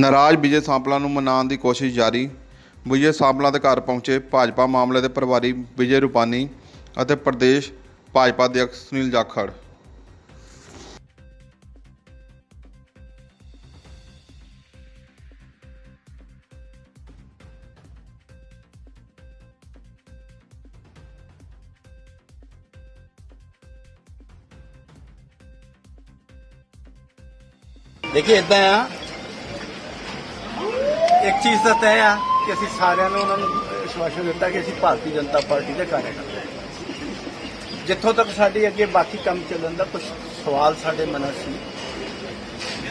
ਨਾਰਾਜ਼ ਵਿਜੇ ਸਾਂਪਲਾ ਨੂੰ ਮਨਾਉਣ ਦੀ ਕੋਸ਼ਿਸ਼ ਜਾਰੀ। ਵਿਜੇ ਸਾਂਪਲਾ ਦੇ ਘਰ ਪਹੁੰਚੇ ਭਾਜਪਾ ਮਾਮਲੇ ਦੇ ਪ੍ਰਭਾਰੀ ਵਿਜੇ ਰੂਪਾਨੀ ਅਤੇ ਪ੍ਰਦੇਸ਼ ਭਾਜਪਾ ਅਧਿਆਪਕ ਸੁਨੀਲ ਜਾਖੜ। ਦੇਖੀ ਇਦਾਂ ਆ ਇੱਕ ਚੀਜ਼ ਤਾਂ ਤੈਅ ਆ ਕਿ ਅਸੀਂ ਸਾਰਿਆਂ ਨੂੰ ਉਹਨਾਂ ਨੂੰ ਵਿਸ਼ਵਾਸਨ ਦਿੱਤਾ ਕਿ ਅਸੀਂ ਭਾਰਤੀ ਜਨਤਾ ਪਾਰਟੀ ਦੇ ਕਾਰਜਕਰਤਾ ਹਾਂ। ਜਿੱਥੋਂ ਤੱਕ ਸਾਡੇ ਅੱਗੇ ਬਾਕੀ ਕੰਮ ਚੱਲਣ ਦਾ ਕੁਝ ਸਵਾਲ ਸਾਡੇ ਮਨਾਂ 'ਚ ਸੀ,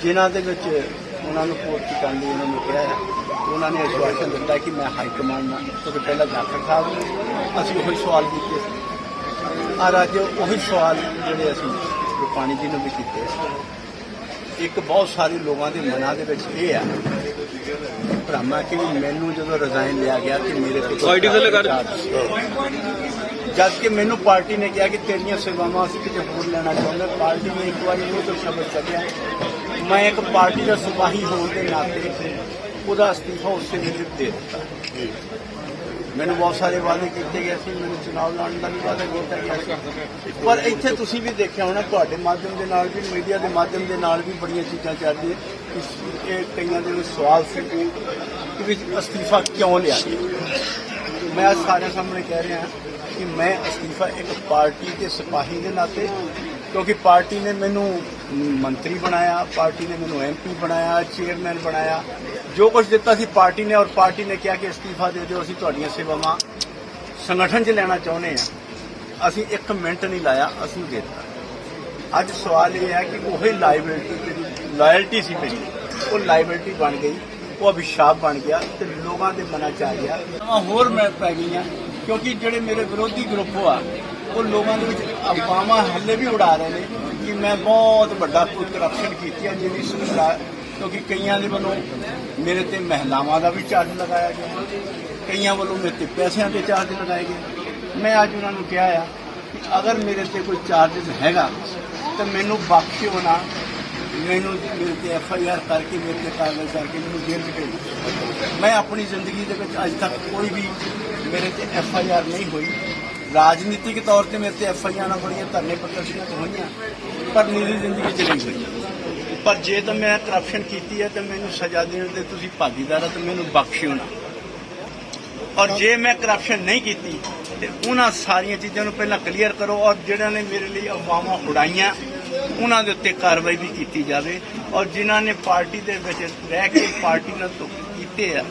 ਜਿਨ੍ਹਾਂ ਦੇ ਵਿੱਚ ਉਹਨਾਂ ਨੂੰ ਪੂਰਤੀ ਕਰਨ ਲਈ ਉਹਨਾਂ ਨੂੰ ਕਿਹਾ ਹੈ ਤੇ ਉਹਨਾਂ ਨੇ ਵਿਸ਼ਵਾਸ ਦਿੱਤਾ ਕਿ ਮੈਂ ਹਾਈ ਕਮਾਂਡ ਨਾਲ, ਕਿਉਂਕਿ ਪਹਿਲਾਂ ਜਾਖੜ ਸਾਹਿਬ ਨੂੰ ਅਸੀਂ ਉਹੀ ਸਵਾਲ ਕੀਤੇ ਸੀ ਔਰ ਅੱਜ ਉਹੀ ਸਵਾਲ ਜਿਹੜੇ ਅਸੀਂ ਰੂਪਾਣੀ ਜੀ ਨੂੰ ਵੀ ਕੀਤੇ ਇੱਕ ਬਹੁਤ ਸਾਰੇ ਲੋਕਾਂ ਦੇ ਮਨਾਂ ਦੇ ਵਿੱਚ ਇਹ ਆ ਭਰਾਮਾ ਕਿ ਮੈਨੂੰ ਜਦੋਂ ਰਿਜ਼ਾਈਨ ਲਿਆ ਗਿਆ ਕਿ ਮੇਰੇ ਤੇ ਕੋਈ ਜਦ ਕਿ ਮੈਨੂੰ ਪਾਰਟੀ ਨੇ ਕਿਹਾ ਕਿ ਤੇਰੀਆਂ ਸੇਵਾਵਾਂ ਅਸੀਂ ਕਿਤੇ ਹੋਰ ਲੈਣਾ ਚਾਹੁੰਦੇ। ਪਾਰਟੀ ਨੇ ਇੱਕ ਵਾਰੀ ਉਹ ਤੋਂ ਸ਼ਬਦ ਕੱਢਿਆ ਮੈਂ ਇੱਕ ਪਾਰਟੀ ਦਾ ਸਿਪਾਹੀ ਹੋਣ ਦੇ ਨਾਤੇ ਉਹਦਾ ਅਸਤੀਫਾ ਉਸੇ ਵੇਲੇ ਦੇ ਦਿੱਤਾ। ਮੈਨੂੰ ਬਹੁਤ ਸਾਰੇ ਵਾਅਦੇ ਕੀਤੇ ਗਏ ਸੀ, ਮੈਨੂੰ ਚੁਣਾਵ ਲੜਨ ਦਾ ਵੀ ਵਾਅਦਾ ਕੀਤਾ ਗਿਆ ਸੀ। ਪਰ ਇੱਥੇ ਤੁਸੀਂ ਵੀ ਦੇਖਿਆ ਹੋਣਾ, ਤੁਹਾਡੇ ਮਾਧਿਅਮ ਦੇ ਨਾਲ ਵੀ, ਮੀਡੀਆ ਦੇ ਮਾਧਿਅਮ ਦੇ ਨਾਲ ਵੀ ਬੜੀਆਂ ਚੀਜ਼ਾਂ ਚੱਲਦੀਆਂ ਰਹੀਆਂ। ਇਹ ਕਈਆਂ ਦੇ ਸਵਾਲ ਸੀ ਕਿ ਵੀ ਅਸਤੀਫਾ ਕਿਉਂ ਲਿਆ ਮੈਂ ਅੱਜ ਸਾਰਿਆਂ ਸਾਹਮਣੇ ਕਹਿ ਰਿਹਾ ਕਿ ਮੈਂ ਅਸਤੀਫਾ ਇੱਕ ਪਾਰਟੀ ਦੇ ਸਿਪਾਹੀ ਦੇ ਨਾਤੇ, ਕਿਉਂਕਿ ਪਾਰਟੀ ਨੇ ਮੈਨੂੰ ਮੰਤਰੀ ਬਣਾਇਆ, ਪਾਰਟੀ ਨੇ ਮੈਨੂੰ ਐਮਪੀ ਬਣਾਇਆ, ਚੇਅਰਮੈਨ ਬਣਾਇਆ, ਜੋ ਕੁਝ ਦਿੱਤਾ ਸੀ ਪਾਰਟੀ ਨੇ ਔਰ ਪਾਰਟੀ ਨੇ ਕਿਹਾ ਕਿ ਅਸਤੀਫਾ ਦੇ ਦਿਓ, ਅਸੀਂ ਤੁਹਾਡੀਆਂ ਸੇਵਾਵਾਂ ਸੰਗਠਨ 'ਚ ਲੈਣਾ ਚਾਹੁੰਦੇ ਆ ਅਸੀਂ ਇੱਕ ਮਿੰਟ ਨਹੀਂ ਲਾਇਆ, ਅਸੀਂ ਦੇ ਦਿੱਤਾ। ਅੱਜ ਸਵਾਲ ਇਹ ਹੈ ਕਿ ਉਹੀ ਲਾਇਬਿਲਿਟੀ ਜਿਹੜੀ ਲਾਇਲਟੀ ਸੀ ਮੇਰੀ, ਉਹ ਲਾਇਬਿਲਿਟੀ ਬਣ ਗਈ, ਉਹ ਅਭਿਸ਼ਾਪ ਬਣ ਗਿਆ ਤੇ ਲੋਕਾਂ ਦੇ ਮਨਾਂ 'ਚ ਆ ਗਿਆ। ਆਹ ਹੋਰ ਮੈਂ ਪੈ ਗਈਆਂ, ਕਿਉਂਕਿ ਜਿਹੜੇ ਮੇਰੇ ਵਿਰੋਧੀ ਗਰੁੱਪ ਆ ਉਹ ਲੋਕਾਂ ਦੇ ਵਿੱਚ ਅਫਵਾਹਾਂ ਹੱਲੇ ਵੀ ਉਡਾ ਰਹੇ ਨੇ ਕਿ ਮੈਂ ਬਹੁਤ ਵੱਡਾ ਕੋਈ ਕਰਪਸ਼ਨ ਕੀਤੀ ਹੈ ਜਿਹਦੀ ਸੁਣਦਾ ਕਿਉਂਕਿ ਕਈਆਂ ਦੇ ਵੱਲੋਂ ਮੇਰੇ ਤੇ ਮਹਿਲਾਵਾਂ ਦਾ ਵੀ ਚਾਰਜ ਲਗਾਇਆ ਗਿਆ। ਕਈਆਂ ਵੱਲੋਂ ਮੇਰੇ ਤੇ ਪੈਸਿਆਂ ਦੇ ਚਾਰਜ ਲਗਾਏ ਗਏ। ਮੈਂ ਅੱਜ ਉਹਨਾਂ ਨੂੰ ਕਿਹਾ ਆ ਕਿ ਅਗਰ ਮੇਰੇ ਤੇ ਕੋਈ ਚਾਰਜਸ ਹੈਗਾ, ਤਾਂ ਮੈਨੂੰ ਬਖਸ਼ਿਓ ਨਾ ਮੈਨੂੰ ਮੇਰੇ ਤੇ ਐਫ ਆਈ ਆਰ ਕਰਕੇ, ਮੇਰੇ ਤੇ ਕਾਰਵਾਈ ਕਰਕੇ ਮੈਨੂੰ ਜੇਲ੍ਹ 'ਚ ਭੇਜੋ ਮੈਂ ਆਪਣੀ ਜ਼ਿੰਦਗੀ ਦੇ ਵਿੱਚ ਅੱਜ ਤੱਕ ਕੋਈ ਵੀ ਮੇਰੇ ਤੇ ਐਫ ਆਈ ਆਰ ਨਹੀਂ ਹੋਈ। ਰਾਜਨੀਤਿਕ ਤੌਰ ਤੇ ਮੇਰੇ ਤੇ ਐਫ ਆਈ ਆਰਾਂ ਬੜੀਆਂ ਧਰਨੇ ਪ੍ਰਦਰਸ਼ਨਾਂ ਤੋਂ ਹੋਈਆਂ, ਪਰ ਮੇਰੀ ਜ਼ਿੰਦਗੀ 'ਚ ਨਹੀਂ ਹੋਈ। ਪਰ ਜੇ ਤਾਂ ਮੈਂ ਕਰਪਸ਼ਨ ਕੀਤੀ ਹੈ, ਤਾਂ ਮੈਨੂੰ ਸਜ਼ਾ ਦੇਣ 'ਤੇ ਤੁਸੀਂ ਭਾਗੀਦਾਰ ਹੋ, ਤਾਂ ਮੈਨੂੰ ਬਖਸ਼ਿਓ ਨਾ। ਔਰ ਜੇ ਮੈਂ ਕਰਪਸ਼ਨ ਨਹੀਂ ਕੀਤੀ, ਤੇ ਉਹਨਾਂ ਸਾਰੀਆਂ ਚੀਜ਼ਾਂ ਨੂੰ ਪਹਿਲਾਂ ਕਲੀਅਰ ਕਰੋ, ਔਰ ਜਿਹੜਿਆਂ ਨੇ ਮੇਰੇ ਲਈ ਅਫਵਾਹਾਂ ਉਡਾਈਆਂ, ਉਹਨਾਂ ਦੇ ਉੱਤੇ ਕਾਰਵਾਈ ਵੀ ਕੀਤੀ ਜਾਵੇ। ਔਰ ਜਿਨ੍ਹਾਂ ਨੇ ਪਾਰਟੀ ਦੇ ਵਿੱਚ ਰਹਿ ਕੇ ਪਾਰਟੀ ਨਾਲ ਧੋਖੇ ਕੀਤੇ ਆ,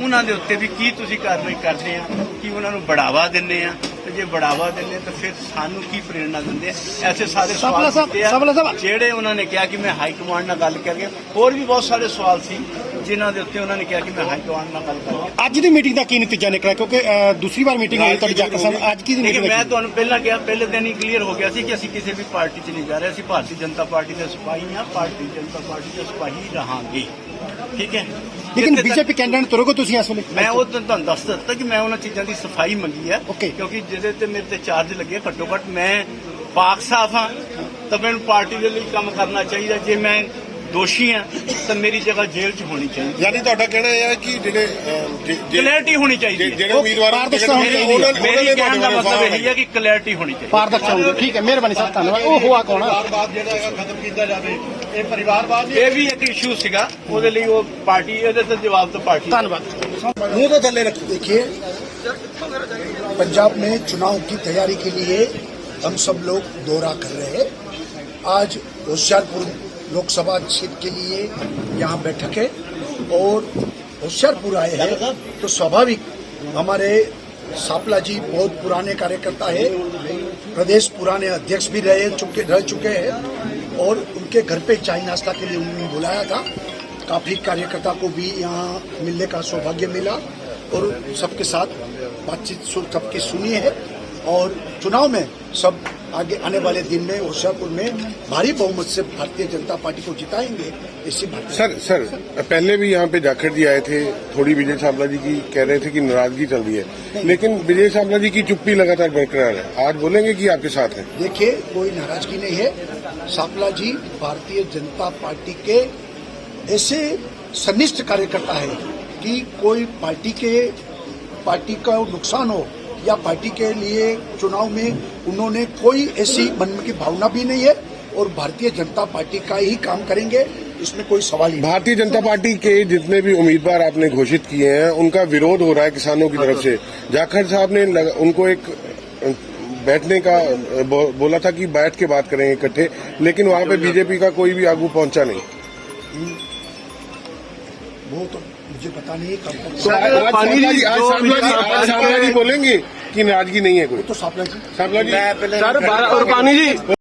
ਉਹਨਾਂ ਦੇ ਉੱਤੇ ਵੀ ਕੀ ਤੁਸੀਂ ਕਾਰਵਾਈ ਕਰਦੇ ਆ, ਕਿ ਉਹਨਾਂ ਨੂੰ ਬੜਾਵਾ ਦਿੰਦੇ ਆ? ਤੇ ਜੇ ਬੜਾਵਾ ਦਿੰਦੇ ਤਾਂ ਫਿਰ ਸਾਨੂੰ ਕੀ ਪ੍ਰੇਰਣਾ ਦਿੰਦੇ ਐਸੇ ਸਾਰੇ ਸਵਾਲ। ਜਿਹੜੇ ਉਹਨਾਂ ਨੇ ਕਿਹਾ ਕਿ ਮੈਂ ਹਾਈ ਕਮਾਂਡ ਨਾਲ ਗੱਲ ਕਰਕੇ ਹੋਰ ਵੀ ਬਹੁਤ ਸਾਰੇ ਸਵਾਲ ਸੀ। ਜਿਨ੍ਹਾਂ ਦੇ ਉੱਤੇ ਉਹਨਾਂ ਨੇ ਕਿਹਾ ਕਿ ਮੈਂ ਹਾਈ ਕਮਾਂਡ ਨਾਲ ਗੱਲ ਕਰਕੇ ਅੱਜ ਦੀ ਮੀਟਿੰਗ ਦਾ ਕੀ ਨਤੀਜਾ ਨਿਕਲਿਆ? ਕਿਉਂਕਿ ਦੂਸਰੀ ਵਾਰ ਮੀਟਿੰਗ ਹੋਈ ਤੁਹਾਡੀ ਜਾਖੜ ਸਾਹਿਬ ਅੱਜ ਕੀ ਦੀ ਮੀਟਿੰਗ ਮੈਂ ਤੁਹਾਨੂੰ ਪਹਿਲਾਂ ਕਿਹਾ ਪਹਿਲੇ ਦਿਨ ਹੀ ਕਲੀਅਰ ਹੋ ਗਿਆ ਸੀ ਕਿ ਅਸੀਂ ਕਿਸੇ ਵੀ ਪਾਰਟੀ 'ਚ ਨਹੀਂ ਜਾ ਰਹੇ। ਅਸੀਂ ਭਾਰਤੀ ਜਨਤਾ ਪਾਰਟੀ ਦੇ ਸਿਪਾਹੀ ਹਾਂ ਭਾਰਤੀ ਜਨਤਾ ਪਾਰਟੀ ਦੇ ਸਿਪਾਹੀ ਰਹਾਂਗੇ। ਠੀਕ ਹੈ? ਲੇਕਿਨ ਜਿੱਥੇ ਤੱਕ- ਬੀਜੇਪੀ ਕੈਂਡੀਡੇਟ ਤੁਰੋਗੇ ਤੁਸੀਂ ਇਸ ਵੇਲੇ? ਮੈਂ ਉਹ ਤਾਂ ਤੁਹਾਨੂੰ ਦੱਸ ਦਿੱਤਾ ਕਿ ਮੈਂ ਉਹਨਾਂ ਚੀਜ਼ਾਂ ਦੀ ਸਫ਼ਾਈ ਮੰਗੀ ਹੈ Okay. ਕਿਉਂਕਿ ਜਿਹਦੇ ਤੇ ਮੇਰੇ ਤੇ ਚਾਰਜ ਲੱਗੇ ਘੱਟੋ ਘੱਟ ਮੈਂ ਪਾਕ ਸਾਫ਼ ਹਾਂ ਤਾਂ ਮੈਨੂੰ ਪਾਰਟੀ ਦੇ ਲਈ ਕੰਮ ਕਰਨਾ ਚਾਹੀਦਾ। ਜੇ ਮੈਂ ਦੋਸ਼ੀ ਹਾਂ ਤਾਂ ਮੇਰੀ ਜਗ੍ਹਾ ਜੇਲ੍ਹ 'ਚ ਹੋਣੀ ਚਾਹੀਦੀ ਯਾਨੀ ਤੁਹਾਡਾ ਕਹਿਣਾ ਇਹ ਹੈ ਕਿ ਜਿਹੜੇ ਅਹ, ਜੇ- ਜੇ- ਕਲੈਰਿਟੀ ਹੋਣੀ ਚਾਹੀਦੀ ਜੇ- ਹੈ ਜਿਹੜੇ ਉਮੀਦਵਾਰ ਪਾਰਦਰਸ਼ਤਾ ਹੋਣੀ ਚਾਹੀਦੀ ਹੈ। ਉਹਨਾਂ ਉਹਨਾਂ ਮੇਰੀ ਨੇ ਕਹਿਣ ਦਾ ਤੁਹਾਡੇ ਮਤਲਬ ਵੱਲੋਂ ਇਹ ਹੈ ਕਿ ਕਲੈਰਿਟੀ ਹੋਣੀ ਚਾਹੀਦੀ ਹੈ ਪਾਰਦਰਸ਼ਤਾ ਹੋਣੀ ਠੀਕ ਹੈ ਮਿਹਰਬਾਨੀ ਸਾਹਿਬ ਧੰਨਵਾਦ ਉਹ ਹੋਆ ਕੌਣ ਆ? ਪਰਿਵਾਰਵਾਦ ਜਿਹੜਾ ਹੈਗਾ ਖਤਮ ਕੀਤਾ ਜਾਵੇ ਇਹ ਪਰਿਵਾਰਵਾਦ ਇਹ ਵੀ ਇੱਕ ਇਸ਼ੂ ਸੀਗਾ ਉਹਦੇ ਲਈ ਉਹ ਪਾਰਟੀ ਇਹਦੇ ਤੇ ਜਵਾਬ ਤਾਂ ਪਾਰਟੀ ਧੰਨਵਾਦ ਮੂੰਹ ਤੋਂ ਥੱਲੇ ਰੱਖੋ देखिए पंजाब में चुनाव की तैयारी के लिए हम सब लोग दौरा कर रहे हैं आज होशियारपुर लोकसभा सीट के लिए यहाँ बैठक है और होशियारपुर आए हैं। तो स्वाभाविक हमारे सापला जी बहुत पुराने कार्यकर्ता है। प्रदेश पुराने अध्यक्ष भी रहे चुके, रह चुके हैं और उनके घर पे चाय नाश्ता के लिए उन्होंने बुलाया था। काफ़ी कार्यकर्ता को भी यहाँ मिलने का सौभाग्य मिला और सबके साथ बातचीत सबकी सुनी है और चुनाव में सब आगे आने वाले दिन में होशियारपुर में भारी बहुमत से भारतीय जनता पार्टी को जिताएँगे इसी भारतीय सर सर पहले भी यहाँ पे जाखड़ जी आए थे थोड़ी विजय सावला जी की कह रहे थे कि नाराज़गी चल रही है। लेकिन विजय सावला जी की चुप्पी लगातार बरकरार है। आज बोलेंगे कि आपके साथ है। देखिए कोई नाराज़गी नहीं है। सापला जी भारतीय जनता पार्टी के ऐसे सनिष्ठ कार्यकर्ता है कि कोई पार्टी के पार्टी का नुकसान हो या पार्टी के लिए चुनाव में उन्होंने कोई ऐसी मन की भावना भी नहीं है और भारतीय जनता पार्टी का ही काम करेंगे इसमें कोई सवाल नहीं। भारतीय जनता पार्टी के जितने भी उम्मीदवार आपने घोषित किए हैं उनका विरोध हो रहा है किसानों की तरफ़ से। जाखड़ साहब ने लग, उनको एक बैठने का बो, बोला था कि बैठ के बात करेंगे इकट्ठे लेकिन वहाँ पे बीजेपी का कोई भी आगू पहुँचा नहीं। वो तो मुझे पता नहीं कब तक तो आज आज सामला जी आज सामला जी आज सामला जी बोलेंगे कि नाराजगी नहीं है कोई तो सापला जी सामला जी सर रुपानी जी